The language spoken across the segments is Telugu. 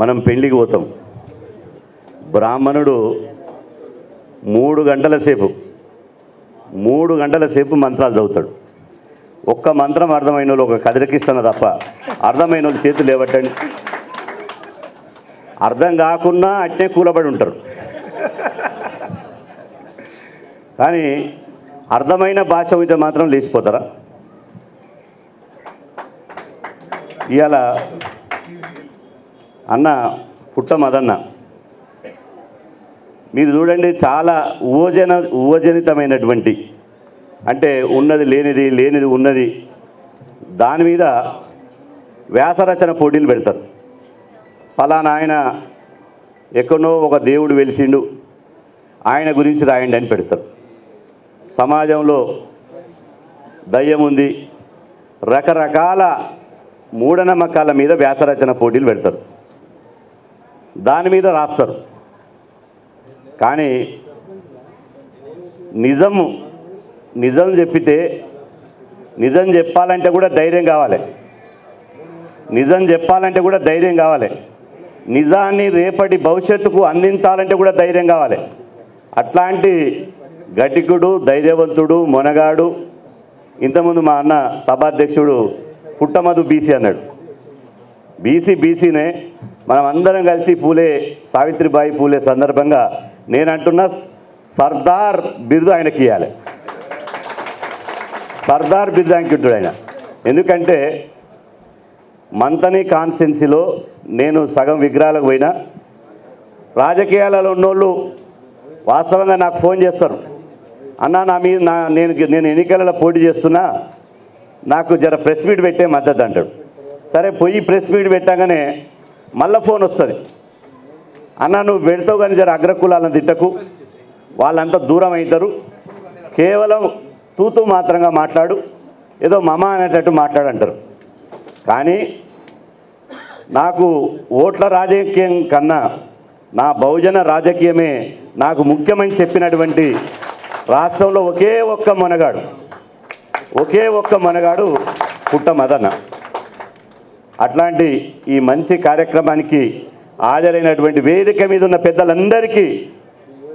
మనం పెళ్ళికి పోతాం. బ్రాహ్మణుడు మూడు గంటల సేపు మూడు గంటల సేపు మంత్రాలు చదువుతాడు. ఒక్క మంత్రం అర్థమైన వాళ్ళు ఒక కదిరికిస్తున్న తప్ప అర్థమైన వాళ్ళు చేతులు లేవట్టండి. అర్థం కాకుండా అట్టే కూలబడి ఉంటారు. కానీ అర్థమైన భాష అయితే మాత్రం లేచిపోతారా? ఇవాళ అన్న పుట్ట మదన్న. మీరు చూడండి చాలా ఊజన ఊజనితమైనటువంటి అంటే ఉన్నది లేనిది లేనిది ఉన్నది దాని మీద వ్యాసరచన పోటీలు పెడతారు. ఫలానా ఆయన ఎక్కడో ఒక దేవుడు వెలిసిండు ఆయన గురించి రాయండి అని పెడతారు. సమాజంలో దయ్యం ఉంది రకరకాల మూఢనమ్మకాల మీద వ్యాసరచన పోటీలు పెడతారు. దాని మీద రాస్తారు. కానీ నిజము నిజం చెప్పితే నిజం చెప్పాలంటే కూడా ధైర్యం కావాలి. నిజం చెప్పాలంటే కూడా ధైర్యం కావాలి. నిజాన్ని రేపటి భవిష్యత్తుకు అందించాలంటే కూడా ధైర్యం కావాలి. అట్లాంటి గటికుడు ధైర్యవంతుడు మొనగాడు ఇంతకుముందు మా అన్న సభాధ్యక్షుడు పుట్టమధు బీసీ అన్నాడు. బీసీ బీసీనే మనం అందరం కలిసి పూలే సావిత్రిబాయి పూలే సందర్భంగా నేను అంటున్న సర్దార్ బిరుదు ఆయనకి ఇవ్వాలి సర్దార్ బిరుదు ఆయనకి ఆయన. ఎందుకంటే మంతని కాన్స్టెన్సీలో నేను సగం విగ్రహాలకు పోయినా రాజకీయాలలో ఉన్నోళ్ళు వాస్తవంగా నాకు ఫోన్ చేస్తారు. అన్న నా మీద నా నేను నేను ఎన్నికలలో పోటీ చేస్తున్నా నాకు జర ప్రెస్ మీట్ పెట్టే మద్దతు అంటాడు. సరే పోయి ప్రెస్ మీట్ పెట్టగానే మళ్ళీ ఫోన్ వస్తుంది. అన్న నువ్వు పెడతావు కానీ జర అగ్రకులాలను తిట్టకు. వాళ్ళంతా దూరం అవుతారు కేవలం తూతూ మాత్రంగా మాట్లాడు. ఏదో మమ అనేటట్టు మాట్లాడంటారు. కానీ నాకు ఓట్ల రాజకీయం కన్నా నా బహుజన రాజకీయమే నాకు ముఖ్యమని చెప్పినటువంటి రాష్ట్రంలో ఒకే ఒక్క మనగాడు. ఒకే ఒక్క మనగాడు పుట్ట మదన. అట్లాంటి ఈ మంచి కార్యక్రమానికి హాజరైనటువంటి వేదిక మీద ఉన్న పెద్దలందరికీ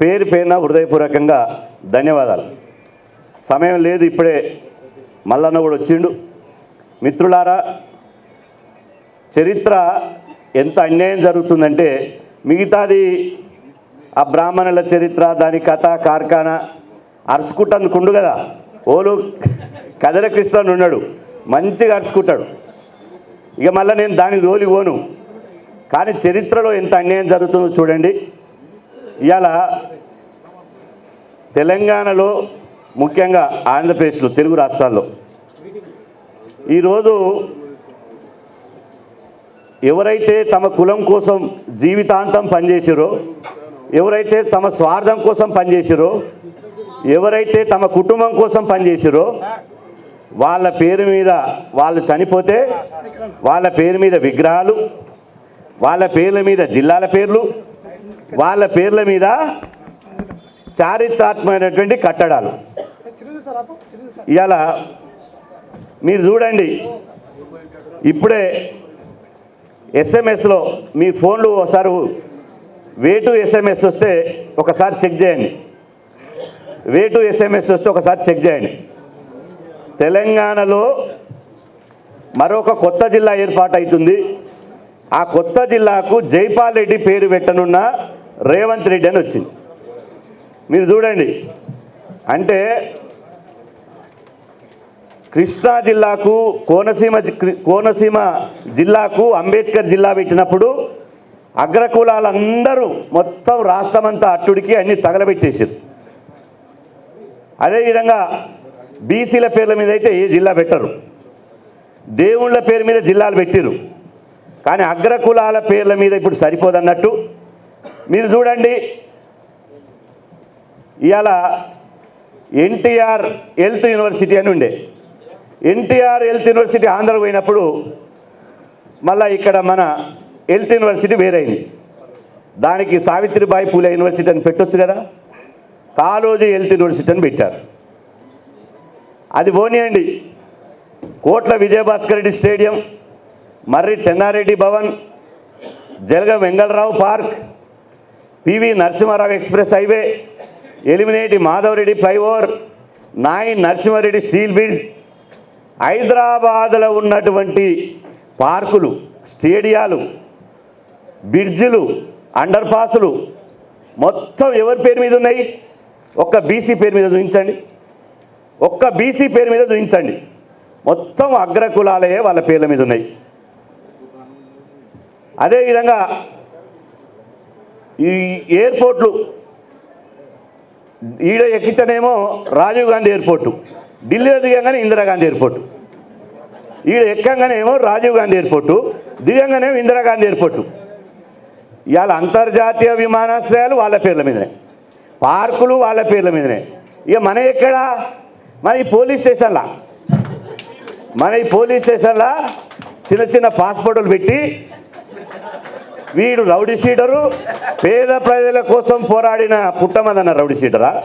పేరు పేరున హృదయపూర్వకంగా ధన్యవాదాలు. సమయం లేదు ఇప్పుడే మల్లన్న కూడా వచ్చిండు. మిత్రులారా చరిత్ర ఎంత అన్యాయం జరుగుతుందంటే మిగతాది ఆ బ్రాహ్మణుల చరిత్ర దాని కథ కార్ఖానా అరుచుకుంటానుకుండు కదా. ఓలు కదల కృష్ణ ఉన్నాడు. మంచిగా అరుచుకుంటాడు ఇక మళ్ళీ నేను దానికి జోలి పోను. కానీ చరిత్రలో ఎంత అన్యాయం జరుగుతుందో చూడండి. ఇవాళ తెలంగాణలో ముఖ్యంగా ఆంధ్రప్రదేశ్లో తెలుగు రాష్ట్రాల్లో. ఈరోజు ఎవరైతే తమ కులం కోసం జీవితాంతం పనిచేసిరో ఎవరైతే తమ స్వార్థం కోసం పనిచేసిరో ఎవరైతే తమ కుటుంబం కోసం పనిచేసిరో వాళ్ళ పేరు మీద వాళ్ళు చనిపోతే వాళ్ళ పేరు మీద విగ్రహాలు వాళ్ళ పేర్ల మీద జిల్లాల పేర్లు వాళ్ళ పేర్ల మీద చారిత్రాత్మకమైనటువంటి కట్టడాలు. ఇలా మీరు చూడండి ఇప్పుడే ఎస్ఎంఎస్లో మీ ఫోన్లు ఒకసారి వేటు ఎస్ఎంఎస్ వస్తే ఒకసారి చెక్ చేయండి. వేటు ఎస్ఎంఎస్ వస్తే ఒకసారి చెక్ చేయండి. తెలంగాణలో మరొక కొత్త జిల్లా ఏర్పాటు అవుతుంది ఆ కొత్త జిల్లాకు జైపాల్ రెడ్డి పేరు పెట్టనున్న రేవంత్ రెడ్డి అని వచ్చింది. మీరు చూడండి. అంటే కృష్ణా జిల్లాకు కోనసీమ కోనసీమ జిల్లాకు అంబేద్కర్ జిల్లా పెట్టినప్పుడు అగ్రకులాలందరూ మొత్తం రాష్ట్రమంతా అట్టుడికి అన్ని తగలబెట్టేసారు అదేవిధంగా బీసీల పేర్ల మీద అయితే ఏ జిల్లా పెట్టరు. దేవుళ్ళ పేరు మీద జిల్లాలు పెట్టిరు కానీ అగ్రకులాల పేర్ల మీద ఇప్పుడు సరిపోదన్నట్టు. మీరు చూడండి ఇవాళ ఎన్టీఆర్ హెల్త్ యూనివర్సిటీ అని ఉండే. ఎన్టీఆర్ హెల్త్ యూనివర్సిటీ ఆంధ్ర పోయినప్పుడు మళ్ళా ఇక్కడ మన హెల్త్ యూనివర్సిటీ వేరైంది. దానికి సావిత్రిబాయి పూలే యూనివర్సిటీ అని పెట్టొచ్చు కదా. కాలోజీ హెల్త్ యూనివర్సిటీ అని పెట్టారు. అది పోనీయండి. Kotla Vijayabhaskar Reddy stadium Marri Chennareddy Bhavan Jalagam Vengalarao park P V Narasimharao express highway Elimineti Madhavareddy flyover Nayini Narasimhareddy steel bridge హైదరాబాద్లో ఉన్నటువంటి పార్కులు స్టేడియాలు బ్రిడ్జిలు అండర్ పాసులు మొత్తం ఎవరి పేరు మీద ఉన్నాయి? ఒక్క బీసీ పేరు మీద చూపించండి. ఒక్క బీసీ పేరు మీద చూపించండి. మొత్తం అగ్రకులాలయే వాళ్ళ పేర్ల మీద ఉన్నాయి. అదేవిధంగా ఈ ఎయిర్పోర్ట్లు ఈడ ఎక్కితేనేమో రాజీవ్ గాంధీ ఎయిర్పోర్టు ఢిల్లీలో దిగంగానే ఇందిరాగాంధీ ఎయిర్పోర్టు ఈడ ఎక్కంగానేమో రాజీవ్ గాంధీ ఎయిర్పోర్టు దిగంగానేమో ఇందిరాగాంధీ ఎయిర్పోర్టు. ఇవాళ అంతర్జాతీయ విమానాశ్రయాలు వాళ్ళ పేర్ల మీదనే. పార్కులు వాళ్ళ పేర్ల మీదనే. ఇక మన ఎక్కడ? మన ఈ పోలీస్ స్టేషన్లా? మన ఈ పోలీస్ స్టేషన్లా చిన్న చిన్న పాస్పోర్టులు పెట్టి వీడు రౌడీ షీటరు పేద ప్రజల కోసం పోరాడిన పుట్టమదన్న రౌడీ షీటరా?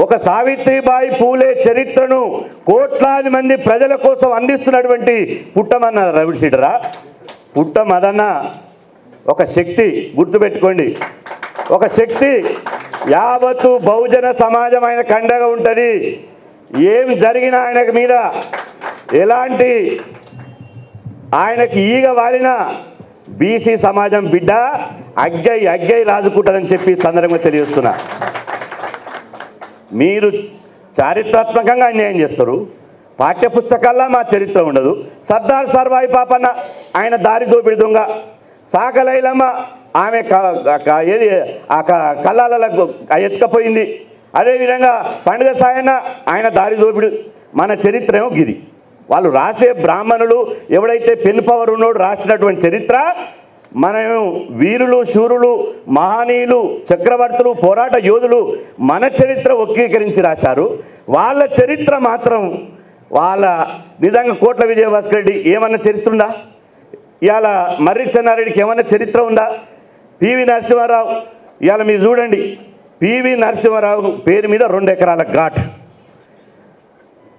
ఒక సావిత్రిబాయి పూలే చరిత్రను కోట్లాది మంది ప్రజల కోసం అందిస్తున్నటువంటి పుట్టమన్న రౌడీ షీటరా? పుట్టమదన్న ఒక శక్తి గుర్తుపెట్టుకోండి. ఒక శక్తి యావత్తు బహుజన సమాజం ఆయన కండగా ఉంటుంది. ఏం జరిగినా ఆయనకు మీద ఎలాంటి ఆయనకి ఈగ వాలిన బీసీ సమాజం బిడ్డ అగ్గై అగ్గై రాజుకుంటుందని చెప్పి సందర్భంగా తెలియజేస్తున్నా. మీరు చారిత్రాత్మకంగా అన్యాయం చేస్తారు. పాఠ్య పుస్తకాల్లో మా చరిత్ర ఉండదు. సర్దార్ సర్వాయి పాపన్న ఆయన దారి దోపిడి దొంగ సాకలైలమ్మ ఆమె ఏది? ఆ క- కళ్ళాలకు ఎత్తుకపోయింది. అదేవిధంగా పండుగ సాయన ఆయన దారి దోపిడు మన చరిత్ర ఏమో గిది. వాళ్ళు రాసే బ్రాహ్మణులు ఎవడైతే పెన్ పవర్ ఉన్నోడు రాసినటువంటి చరిత్ర మనం వీరులు శూరులు మహనీయులు చక్రవర్తులు పోరాట యోధులు మన చరిత్ర వక్రీకరించి రాశారు. వాళ్ళ చరిత్ర మాత్రం వాళ్ళ నిజంగా కోట్ల విజయభాస్కర్ రెడ్డి ఏమన్నా చరిత్ర ఉందా? ఇవాళ మర్రి చెన్నారెడ్డికి ఏమన్నా చరిత్ర ఉందా? పివి నరసింహారావు ఇవాళ మీరు చూడండి. పివి నరసింహారావు పేరు మీద రెండు ఎకరాల ఘాట్.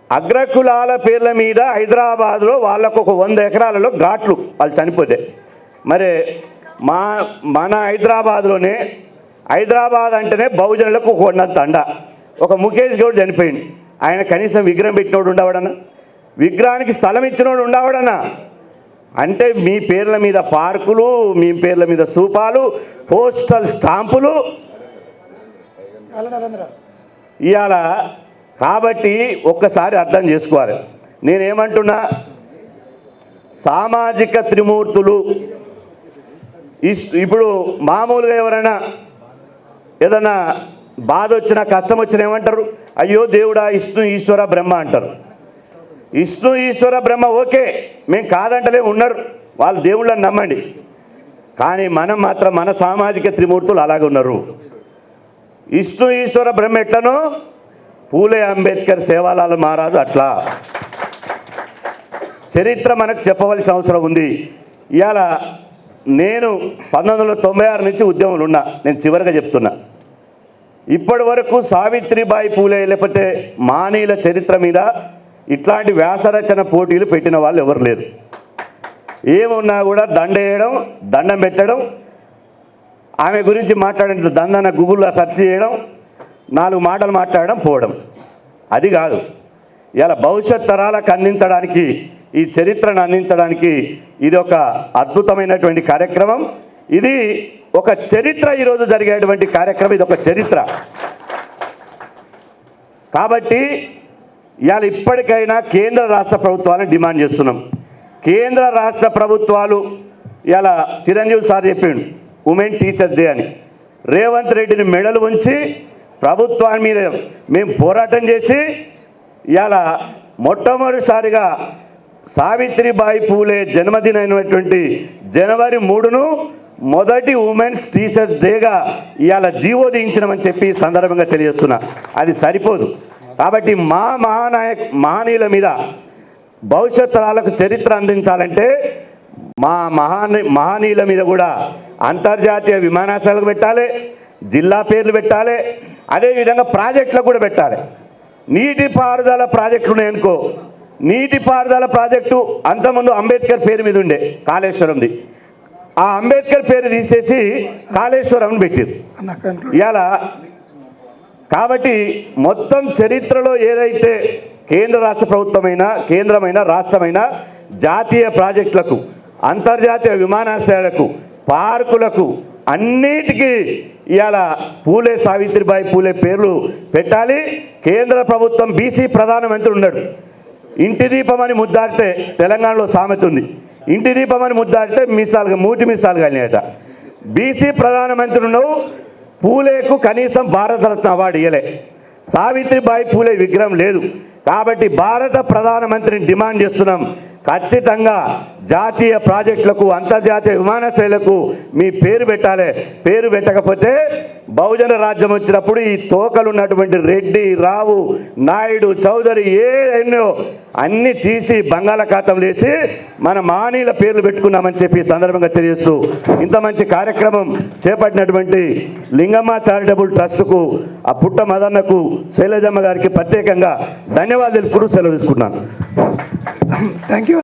అగ్రకులాల పేర్ల మీద హైదరాబాద్లో వాళ్ళకు ఒక వంద ఎకరాలలో ఘాట్లు వాళ్ళు చనిపోతే. మరి మా మన హైదరాబాద్లోనే హైదరాబాద్ అంటేనే బహుజనులకు ఒక ఉన్నంత అండ ఒక ముఖేష్ గౌడ్ చనిపోయింది ఆయన కనీసం విగ్రహం పెట్టినోడు ఉండవడన్నా విగ్రహానికి స్థలం ఇచ్చినోడు ఉండవడన్నా అంటే మీ పేర్ల మీద పార్కులు మీ పేర్ల మీద సూపాలు పోస్టల్ స్టాంపులు. ఇవాళ కాబట్టి ఒక్కసారి అర్థం చేసుకోవాలి. నేనేమంటున్నా? సామాజిక త్రిమూర్తులు ఇప్పుడు మామూలుగా ఎవరైనా ఏదైనా బాధ వచ్చినా కష్టం వచ్చినా ఏమంటారు? అయ్యో దేవుడా ఇష్ణు ఈశ్వర బ్రహ్మ అంటారు. విష్ణు ఈశ్వర బ్రహ్మ ఓకే. మేము కాదంటలే ఉన్నారు. వాళ్ళు దేవుళ్ళని నమ్మండి. కానీ మనం మాత్రం మన సామాజిక త్రిమూర్తులు అలాగే ఉన్నారు. విష్ణు ఈశ్వర బ్రహ్మ ఎట్లనో? పూలే అంబేద్కర్ సేవాలాల్ మహారాజు అట్లా. చరిత్ర మనకు చెప్పవలసిన అవసరం ఉంది. ఇవాళ నేను పంతొమ్మిది వందల తొంభై ఆరు నుంచి ఉద్యమంలో ఉన్నా. నేను చివరిగా చెప్తున్నా. ఇప్పటి వరకు సావిత్రిబాయి పూలే లేకపోతే మానీల చరిత్ర మీద ఇట్లాంటి వ్యాసరచన పోటీలు పెట్టిన వాళ్ళు ఎవరు లేరు. ఏమున్నా కూడా దండ వేయడం దండం పెట్టడం ఆమె గురించి మాట్లాడిన దందన గూగుల్లో సెర్చ్ చేయడం నాలుగు మాటలు మాట్లాడడం పోవడం. అది కాదు. ఇలా భవిష్యత్ తరాలకు అందించడానికి ఈ చరిత్రను అందించడానికి ఇది ఒక అద్భుతమైనటువంటి కార్యక్రమం. ఇది ఒక చరిత్ర ఈరోజు జరిగేటువంటి కార్యక్రమం. ఇది ఒక చరిత్ర. కాబట్టి ఇవాళ ఇప్పటికైనా కేంద్ర రాష్ట్ర ప్రభుత్వాలను డిమాండ్ చేస్తున్నాం. కేంద్ర రాష్ట్ర ప్రభుత్వాలు ఇలా చిరంజీవి సార్ చెప్పిండు ఉమెన్ టీచర్స్ డే అని. రేవంత్ రెడ్డిని మెడలు ఉంచి ప్రభుత్వాన్ని మీద మేము పోరాటం చేసి ఇలా మొట్టమొదటిసారిగా సావిత్రిబాయి పూలే జన్మదినమైనటువంటి జనవరి మూడును మొదటి ఉమెన్స్ టీచర్స్ డేగా ఇవాళ జీవో చెప్పి సందర్భంగా తెలియజేస్తున్నా. అది సరిపోదు. కాబట్టి మా మహానాయక్ మహనీయుల మీద భవిష్యత్ తరాలకు చరిత్ర అందించాలంటే మా మహాని మహనీయుల మీద కూడా అంతర్జాతీయ విమానాశ్రయాలకు పెట్టాలి జిల్లా పేర్లు పెట్టాలి అదేవిధంగా ప్రాజెక్టులకు కూడా పెట్టాలి. నీటి పారుదల ప్రాజెక్టులు ఉన్నాయనుకో నీటి పారుదల ప్రాజెక్టు అంతకుముందు అంబేద్కర్ పేరు మీద ఉండే కాళేశ్వరంది. ఆ అంబేద్కర్ పేరు తీసేసి కాళేశ్వరం పెట్టారు. ఇవాళ కాబట్టి మొత్తం చరిత్రలో ఏదైతే కేంద్ర రాష్ట్ర ప్రభుత్వమైనా కేంద్రమైన రాష్ట్రమైన జాతీయ ప్రాజెక్టులకు అంతర్జాతీయ విమానాశ్రయాలకు పార్కులకు అన్నిటికీ ఇవాళ పూలే సావిత్రిబాయి పూలే పేర్లు పెట్టాలి. కేంద్ర ప్రభుత్వం బీసీ ప్రధానమంత్రి ఉన్నాడు. ఇంటి దీపం అని ముద్దాడితే తెలంగాణలో సామెత ఉంది. ఇంటి దీపం అని ముద్దాడితే మీసాలుగా మూటి మీసాలు కలిగాయట బీసీ ప్రధానమంత్రి ఉన్నావు పూలేకు కనీసం భారతరత్న అవార్డు ఇవ్వలే సావిత్రిబాయి పూలే విగ్రహం లేదు. కాబట్టి భారత ప్రధానమంత్రిని డిమాండ్ చేస్తున్నాం. ఖచ్చితంగా జాతీయ ప్రాజెక్టులకు అంతర్జాతీయ విమానాశ్రయాలకు మీ పేరు పెట్టాలి. పేరు పెట్టకపోతే బహుజన రాజ్యం వచ్చినప్పుడు ఈ తోకలు ఉన్నటువంటి రెడ్డి రావు నాయుడు చౌదరి ఏ ఎన్నో అన్ని తీసి బంగాళాఖాతం వేసి మన మానీల పేర్లు పెట్టుకున్నామని చెప్పి సందర్భంగా తెలియస్తూ ఇంత మంచి కార్యక్రమం చేపట్టినటువంటి లింగమ్మ చారిటబుల్ ట్రస్ట్కు ఆ పుట్ట మదన్నకు శైలజమ్మ గారికి ప్రత్యేకంగా ధన్యవాదాలు తెలుపుకుంటూ సెలవు తీసుకున్నాను థ్యాంక్ యూ